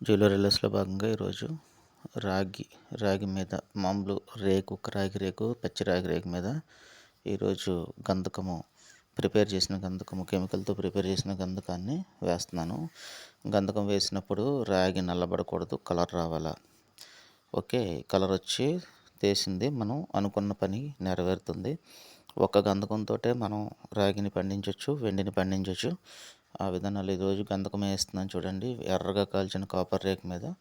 జ్యువెలరీలెస్లో భాగంగా ఈరోజు రాగి రాగి మీద మామూలు రేకు ఒక రాగి రేకు పచ్చి రాగి రేకు మీద ఈరోజు గంధకము ప్రిపేర్ చేసిన గంధకము కెమికల్తో ప్రిపేర్ చేసిన గంధకాన్ని వేస్తున్నాను. గంధకం వేసినప్పుడు రాగి నల్లబడకూడదు కలర్ రావాలా? ఓకే కలర్ వచ్చి తీసింది మనం అనుకున్న పని నెరవేరుతుంది. ఒక గంధకంతో మనం రాగిని పండించవచ్చు వెండిని పండించవచ్చు ఆ విధంగా ఈరోజు గంధకం వేస్తున్నాను చూడండి. ఎర్రగా కాల్చిన కాపర్ రేక్ మీద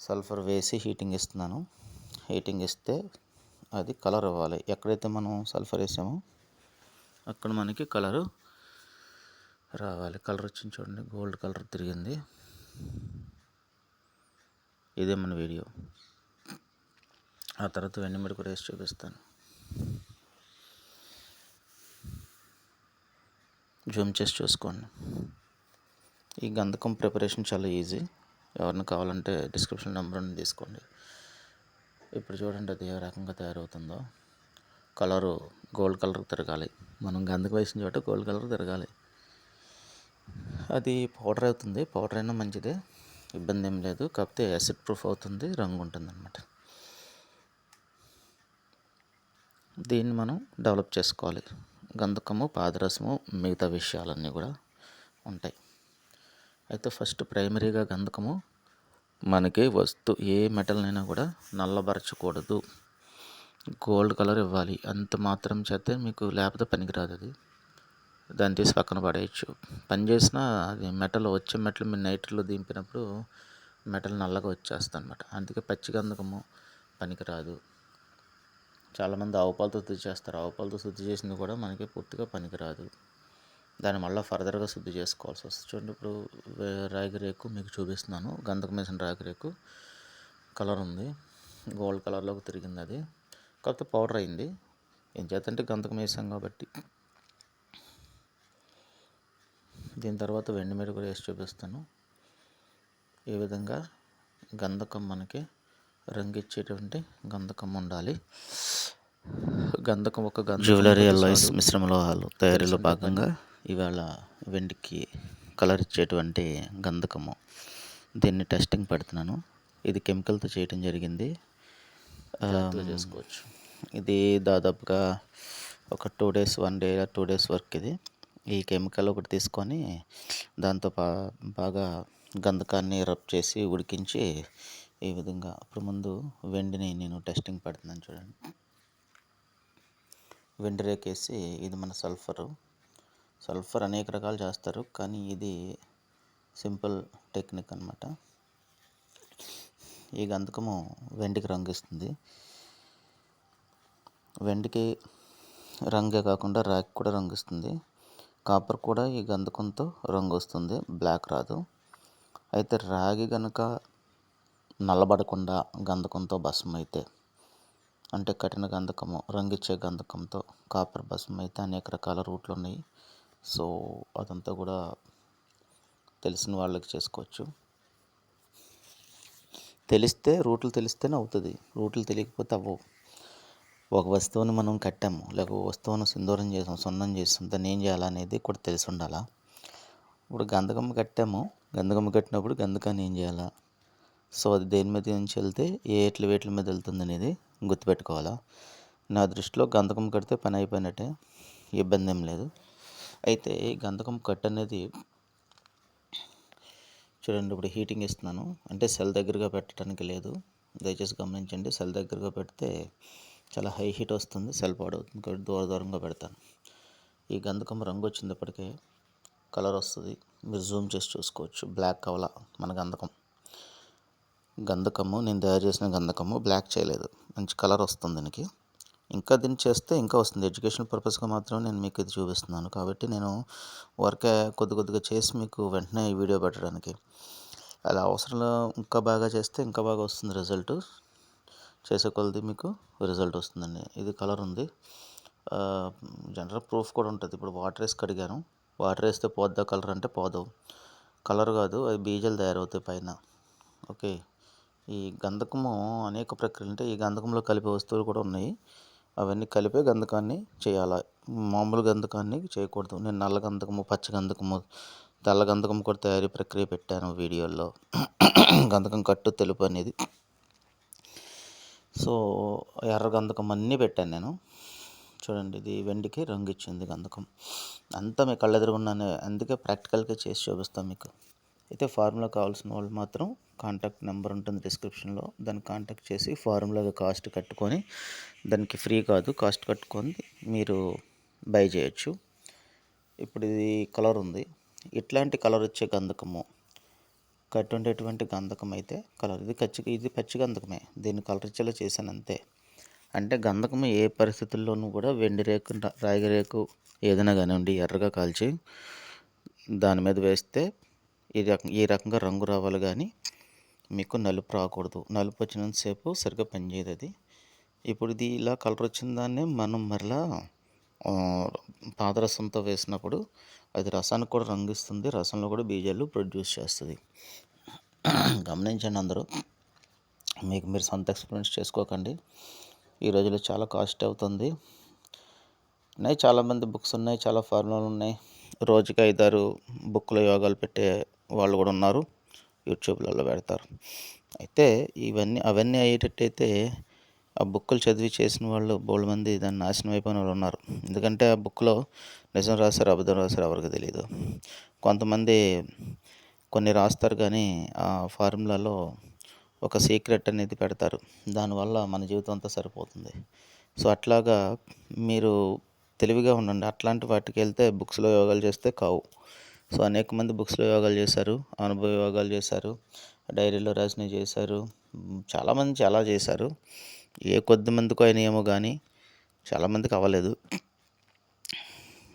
సల్ఫర్ వేసి హీటింగ్ ఇస్తున్నాను. హీటింగ్ ఇస్తే అది కలర్ ఇవ్వాలి ఎక్కడైతే మనం సల్ఫర్ వేసామో అక్కడ మనకి కలరు రావాలి. కలర్ వచ్చింది చూడండి. గోల్డ్ కలర్ తిరిగింది. ఇదే మన వీడియో ఆ తర్వాత వెండి కూడా వేసి చూపిస్తాను. జూమ్ చేసి చూసుకోండి. ఈ గంధకం ప్రిపరేషన్ చాలా ఈజీ. ఎవరిని కావాలంటే డిస్క్రిప్షన్ నెంబర్ తీసుకోండి. ఇప్పుడు చూడండి అది ఏ రకంగా తయారవుతుందో. కలరు గోల్డ్ కలర్ తిరగాలి. మనం గంధకం వేసిన చోట గోల్డ్ కలర్ తిరగాలి. అది పౌడర్ అవుతుంది. పౌడర్ అయినా మంచిదే. ఇబ్బంది ఏం లేదు. కాకపోతే యాసిడ్ ప్రూఫ్ అవుతుంది. రంగు ఉంటుంది అనమాట దీన్ని మనం డెవలప్ చేసుకోవాలి. గంధకము పాదరసము మిగతా విషయాలన్నీ కూడా ఉంటాయి. అయితే ఫస్ట్ ప్రైమరీగా గంధకము మనకి వస్తు ఏ మెటల్నైనా కూడా నల్లబరచకూడదు. గోల్డ్ కలర్ ఇవ్వాలి. అంత మాత్రం చేస్తే మీకు లేకపోతే పనికిరాదు అది. దాన్ని తీసి పక్కన పడేయచ్చు. పని చేసినా అది మెటల్ వచ్చే మెటల్ మీరు నైట్లో దింపినప్పుడు మెటల్ నల్లగా వచ్చేస్తుంది అనమాట అందుకే పచ్చి గంధకము పనికిరాదు. చాలామంది ఆవుపాలతో శుద్ధి చేస్తారు. ఆవు పాలతో శుద్ధి చేసింది కూడా మనకి పూర్తిగా పనికిరాదు. దాన్ని మళ్ళీ ఫర్దర్గా శుద్ధి చేసుకోవాల్సి వస్తుంది. చూడండి ఇప్పుడు రాగి రేకు మీకు చూపిస్తున్నాను. గంధకం వేసిన రాగి రేకు కలర్ ఉంది. గోల్డ్ కలర్లోకి తిరిగింది అది. కాకపోతే పౌడర్ అయింది. ఏం చేతంటే గంధకం వేసాం కాబట్టి. దీని తర్వాత వెండి మీద కూడా వేసి చూపిస్తాను. ఈ విధంగా? గంధకం మనకి రంగిచ్చేటువంటి గంధకం ఉండాలి. గంధకం ఒక గంధ జ్యువెలరీ అల్లాయిస్ మిశ్రమ లోహాలు తయారీలో భాగంగా ఇవాళ వెండికి కలర్ ఇచ్చేటువంటి గంధకము. దీన్ని టెస్టింగ్ పెడుతున్నాను. ఇది కెమికల్తో చేయడం జరిగింది. చేసుకోవచ్చు. ఇది దాదాపుగా ఒక two days one day two days work ఇది. ఈ కెమికల్ ఒకటి తీసుకొని దాంతో బాగా గంధకాన్ని రబ్ చేసి ఉడికించి ఈ విధంగా అప్పుడు ముందు వెండిని నేను టెస్టింగ్ పెడుతున్నాను చూడండి. వెండి రేకేసి ఇది మన సల్ఫరు సల్ఫర్ అనేక రకాలు చేస్తారు కానీ ఇది సింపుల్ టెక్నిక్ అనమాట ఈ గంధకము వెండికి రంగు ఇస్తుంది వెండికి రంగే కాకుండా రాగి కూడా రంగు ఇస్తుంది కాపర్ కూడా ఈ గంధకంతో రంగు వస్తుంది బ్లాక్ రాదు. అయితే రాగి కనుక నల్లబడకుండా గంధకంతో భస్మమైతే అంటే కఠిన గంధకము రంగిచ్చే గంధకంతో కాపర్ భస్మం అయితే అనేక రకాల రూట్లు ఉన్నాయి సో అదంతా కూడా తెలిసిన వాళ్ళకి చేసుకోవచ్చు. తెలిస్తే రూట్లు తెలిస్తేనే అవుతుంది. రూట్లు తెలియకపోతే అవ్వవు. ఒక వస్తువుని మనం కట్టాము లేక వస్తువును సింధూరం చేసాం సున్నం చేసాం దాన్ని ఏం చేయాలనేది కూడా తెలిసి ఉండాలా? ఇప్పుడు గంధకం కట్టాము గంధకం కట్టినప్పుడు గంధకాన్ని ఏం చేయాలా? సో అది దేని మీద నుంచి వెళ్తే ఏ ఎట్ల వేట్ల మీద వెళ్తుంది అనేది గుర్తుపెట్టుకోవాలా. నా దృష్టిలో గంధకం కడితే పని అయిపోయినట్టే ఇబ్బంది ఏం లేదు. అయితే గంధకం కట్ అనేది చూడండి ఇప్పుడు హీటింగ్ ఇస్తున్నాను. అంటే సెల్ దగ్గరగా పెట్టడానికి లేదు. దయచేసి గమనించండి సెల్ దగ్గరగా పెడితే చాలా హై హీట్ వస్తుంది సెల్ పాడవుతుంది కాబట్టి దూర దూరంగా పెడతాను. ఈ గంధకం రంగు వచ్చినప్పటికే కలర్ వస్తుంది. మీరు జూమ్ చేసి చూసుకోవచ్చు. బ్లాక్ కవల మన గంధకం. గంధకము నేను తయారు చేసిన గంధకము బ్లాక్ చేయలేదు. మంచి కలర్ వస్తుంది దీనికి. ఇంకా దీన్ని చేస్తే ఇంకా వస్తుంది. ఎడ్యుకేషన్ పర్పస్గా మాత్రం నేను మీకు ఇది చూపిస్తున్నాను. కాబట్టి నేను వర్కే కొద్ది కొద్దిగా చేసి మీకు వెంటనే ఈ వీడియో పెట్టడానికి. అలా అవసరంలో ఇంకా బాగా చేస్తే ఇంకా బాగా వస్తుంది రిజల్ట్ చేసే కొలది మీకు రిజల్ట్ వస్తుందండి. ఇది కలర్ ఉంది. జనరల్ ప్రూఫ్ కూడా ఉంటుంది. ఇప్పుడు వాటర్ వేసి కడిగాను. వాటర్ వేస్తే పోద్దా కలర్ అంటే పోదు. కలర్ కాదు అది బీజాలు తయారవుతాయి పైన. ఓకే ఈ గంధకము అనేక ప్రక్రియలు అంటే ఈ గంధకంలో కలిపే వస్తువులు కూడా ఉన్నాయి. అవన్నీ కలిపే గంధకాన్ని చేయాలి? మామూలు గంధకాన్ని చేయకూడదు. నేను నల్ల గంధకము పచ్చ గంధకము తెల్ల గంధకం కూడా తయారీ ప్రక్రియ పెట్టాను వీడియోలో గంధకం కట్టు తెలుపు అనేది. సో ఎర్ర గంధకం అన్నీ పెట్టాను నేను. చూడండి ఇది వెండికి రంగు ఇచ్చింది గంధకం. అంతా మీ కళ్ళెదురుగున్నాను అందుకే ప్రాక్టికల్గా చేసి చూపిస్తాం మీకు. అయితే ఫార్ములా కావాల్సిన వాళ్ళు మాత్రం కాంటాక్ట్ నెంబర్ ఉంటుంది డిస్క్రిప్షన్లో దాన్ని కాంటాక్ట్ చేసి ఫార్ములా కాస్ట్ కట్టుకొని దానికి ఫ్రీ కాదు కాస్ట్ కట్టుకొని మీరు బై చేయొచ్చు. ఇప్పుడు ఇది కలర్ ఉంది. ఇట్లాంటి కలర్ వచ్చే గంధకము కట్టి ఉండేటువంటి గంధకం అయితే కలర్ ఇది కచ్చి ఇది పచ్చి గంధకమే. దీన్ని కలర్ ఇచ్చేలా చేశాను అంతే. అంటే గంధకం ఏ పరిస్థితుల్లోనూ కూడా వెండి రేకు రాగి రేకు ఏదైనా కానివ్వండి ఎర్రగా కాల్చి దాని మీద వేస్తే ఈ రకం ఈ రకంగా రంగు రావాలి కానీ మీకు నలుపు రాకూడదు. నలుపు వచ్చినంతసేపు సరిగ్గా పనిచేయదు అది. ఇప్పుడు ఇది ఇలా కలర్ వచ్చిన దాన్నే మనం మరలా పాదరసంతో వేసినప్పుడు అది రసానికి కూడా రంగు ఇస్తుంది రసంలో కూడా బీజాలు ప్రొడ్యూస్ చేస్తుంది. గమనించండి అందరూ. మీకు మీరు సొంత ఎక్స్పీరియన్స్ చేసుకోకండి. ఈ రోజుల్లో చాలా కాస్ట్ అవుతుంది. ఉన్నాయి చాలామంది బుక్స్ ఉన్నాయి చాలా ఫార్ములాలు ఉన్నాయి. రోజుకి ఐదారు బుక్లో యోగాలు పెట్టే వాళ్ళు కూడా ఉన్నారు. యూట్యూబ్లలో పెడతారు. అయితే ఇవన్నీ అవన్నీ అయ్యేటట్టయితే ఆ బుక్కులు చదివి చేసిన వాళ్ళు బోల్ మంది దాన్ని నాశనం అయిపోయిన వాళ్ళు ఉన్నారు. ఎందుకంటే ఆ బుక్లో నిజం రాశారు అబద్ధం రాశారు ఎవరికి తెలియదు కొంతమంది కొన్ని రాస్తారు కానీ ఆ ఫార్ములాలో ఒక సీక్రెట్ అనేది పెడతారు. దానివల్ల మన జీవితం అంతా సరిపోతుంది. సో అట్లాగా మీరు తెలివిగా ఉండండి. అట్లాంటి వాటికి వెళ్తే బుక్స్లో యోగాలు చేస్తే కావు. సో అనేక మంది బుక్స్లో యోగాలు చేశారు అనుభవ యోగాలు చేశారు డైరీలో రాసినవి చేశారు చాలామంది చాలా చేశారు. ఏ కొద్ది మందికి అయినాయేమో కానీ చాలామందికి అవ్వలేదు.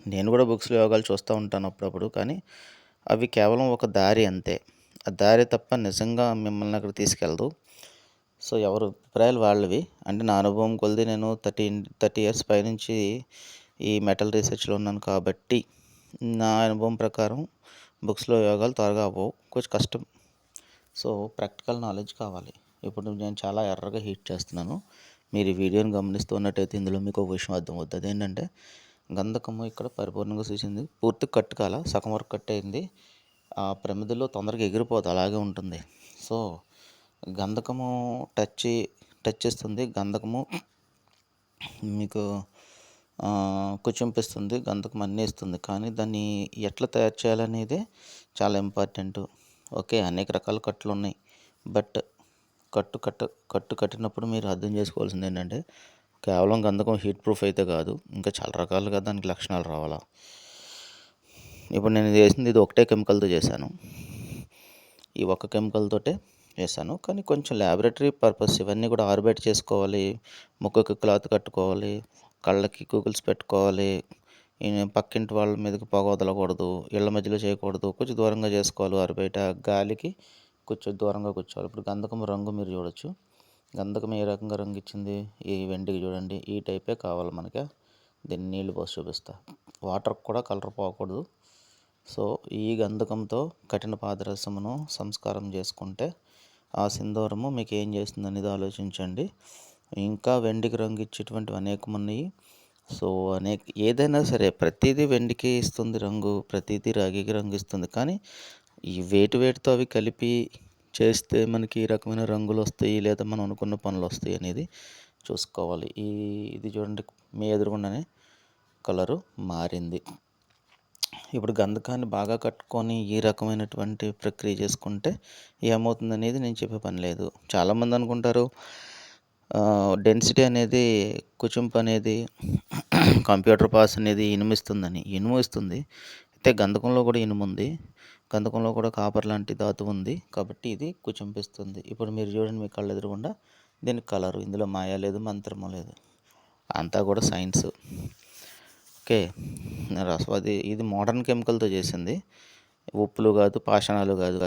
నేను కూడా బుక్స్లో యోగాలు చూస్తూ ఉంటాను అప్పుడప్పుడు కానీ అవి కేవలం ఒక దారి అంతే. ఆ దారి తప్ప నిజంగా మిమ్మల్ని అక్కడ తీసుకెళ్ళదు సో ఎవరు అభిప్రాయాలు వాళ్ళవి. అంటే నా అనుభవం కొలిది నేను థర్టీ థర్టీ ఇయర్స్ పైనుంచి ఈ మెటల్ రీసెర్చ్లో ఉన్నాను కాబట్టి నా అనుభవం ప్రకారం బుక్స్లో యోగాలు త్వరగా అవ్వవు. కొంచెం కష్టం. సో ప్రాక్టికల్ నాలెడ్జ్ కావాలి. ఇప్పుడు నేను చాలా ఎర్రగా హీట్ చేస్తున్నాను. మీరు ఈ వీడియోని గమనిస్తున్నట్టయితే ఇందులో మీకు ఒక విషయం అర్థమవుతుంది అదేంటంటే గంధకము ఇక్కడ పరిపూర్ణంగా చూసింది పూర్తి కట్టుకాల సగం వరకు కట్టయింది ఆ ప్రమిదలో తొందరగా ఎగిరిపోదు అలాగే ఉంటుంది. సో గంధకము టచ్ టచ్ చేస్తుంది. గంధకము మీకు కుచింపిస్తుంది గంధకం అన్నీ ఇస్తుంది కానీ దాన్ని ఎట్లా తయారు చేయాలనేదే చాలా ఇంపార్టెంట్. ఓకే అనేక రకాల కట్లు ఉన్నాయి. బట్ కట్టు కట్ట కట్టు కట్టినప్పుడు మీరు అర్థం చేసుకోవాల్సింది ఏంటంటే కేవలం గంధకం హీట్ ప్రూఫ్ అయితే కాదు ఇంకా చాలా రకాలుగా దానికి లక్షణాలు రావాలా. ఇప్పుడు నేను చేసింది ఇది ఒకటే కెమికల్తో చేశాను. ఈ ఒక్క కెమికల్తోటే చేశాను కానీ కొంచెం ల్యాబొరేటరీ పర్పస్ ఇవన్నీ కూడా ఆర్బేట్ చేసుకోవాలి ముక్కకు క్లాత్ కట్టుకోవాలి కళ్ళకి గూగుల్స్ పెట్టుకోవాలి. పక్కింటి వాళ్ళ మీదకి పొగ వదలకూడదు. ఇళ్ళ మధ్యలో చేయకూడదు. కొంచెం దూరంగా చేసుకోవాలి ఆరుబయట గాలికి కొంచెం దూరంగా కూర్చోవాలి. ఇప్పుడు గంధకం రంగు మీరు చూడొచ్చు. గంధకం ఏ రకంగా రంగు ఇచ్చింది? ఈ వెండికి చూడండి. ఈ టైపే కావాలి మనకి. దీన్ని నీళ్ళు పోసి చూపిస్తా. వాటర్ కూడా కలర్ పోకూడదు. సో ఈ గంధకంతో కఠిన పాదరసమును సంస్కారం చేసుకుంటే ఆ సింధూరము మీకు ఏం చేస్తుంది అనేది ఆలోచించండి. ఇంకా వెండికి రంగు ఇచ్చేటువంటివి అనేకం ఉన్నాయి సో అనేక ఏదైనా సరే ప్రతిదీ వెండికి ఇస్తుంది రంగు ప్రతిదీ రాగికి రంగు ఇస్తుంది. కానీ ఈ వేటి వేటితో అవి కలిపి చేస్తే మనకి ఈ రకమైన రంగులు వస్తాయి లేదా మనం అనుకున్న పనులు వస్తాయి అనేది చూసుకోవాలి. ఈ ఇది చూడండి మీ ఎదురుగుండానే కలరు మారింది. ఇప్పుడు గంధకాన్ని బాగా కట్టుకొని ఈ రకమైనటువంటి ప్రక్రియ చేసుకుంటే ఏమవుతుంది అనేది నేను చెప్పే పని లేదు. చాలామంది అనుకుంటారు డెన్సిటీ అనేది కుచింపు అనేది కంప్యూటర్ పాస్ అనేది ఇనుము ఇస్తుందని ఇనుము ఇస్తుంది అయితే గంధకంలో కూడా ఇనుము ఉంది గంధకంలో కూడా కాపర్ లాంటి ధాతు ఉంది కాబట్టి ఇది కుచింపిస్తుంది. ఇప్పుడు మీరు చూడండి మీ కళ్ళు ఎదురుగుండా దీనికి కలరు ఇందులో మాయా లేదు మంత్రము లేదు. అంతా కూడా సైన్స్ ఓకే రసవాది అది ఇది మోడర్న్ కెమికల్తో చేసింది. ఉప్పులు కాదు పాషాణాలు కాదు.